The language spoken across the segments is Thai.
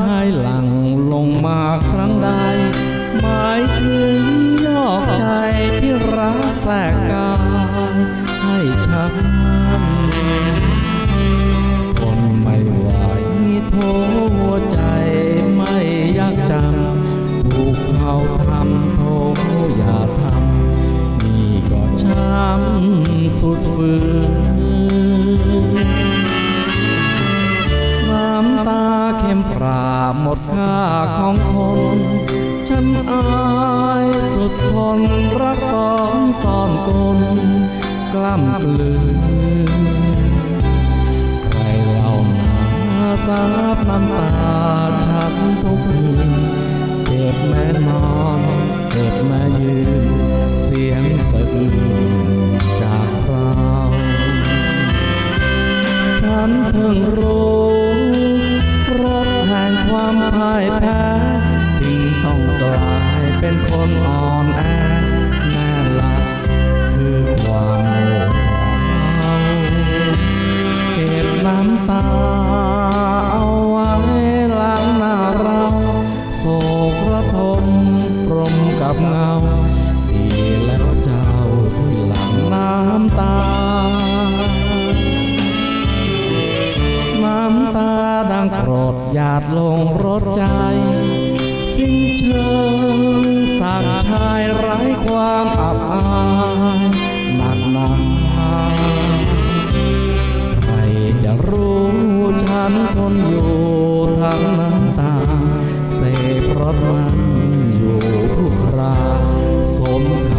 ชายหลังลงมาครั้งใดหมายถึงยอกใจที่รักแสกกายให้ช้ำคนไม่ไหวโทหัวใจไม่ยากจำถูกเขาทำโทอย่าทำนี่ก็ช้ำสุดฝืน หมดค่าของคน ฉันอายสุดทนรักสองซ่อนกลกล้ำกลืนใครเล่านาสาบน้ำตาฉันทุกคืนเจ็บแม่นอนเจ็บแม่ยืน เสียงสะอื้นจากเราฉันเพิ่งรู้รสแห่ง ความพ่ายแพ้จึงต้องกลายเป็นคนอ่อนแอางโกรธหยาดลงรถใจ สิ้นเชิงสากชายไร้ความอับอายหนักหนาใครจะรู้ฉันทนอยู่ทั้งน้ำตา เสพรถมันอยู่ทุกคราสม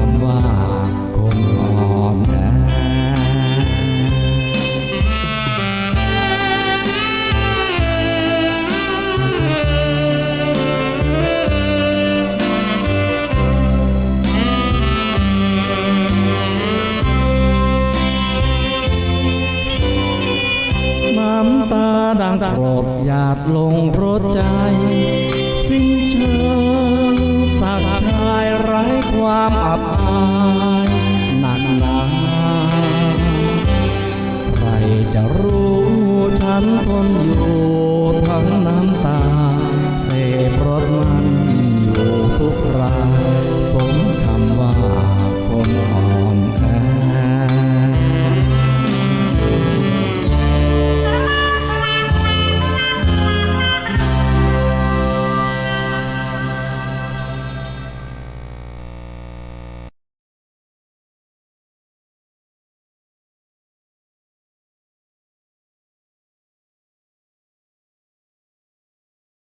ดังโปรดหยาดลงรดใจ สิ้นเชิงสักชายไร้ความอับอายหนักหนาใครจะรู้ฉันทนอยู่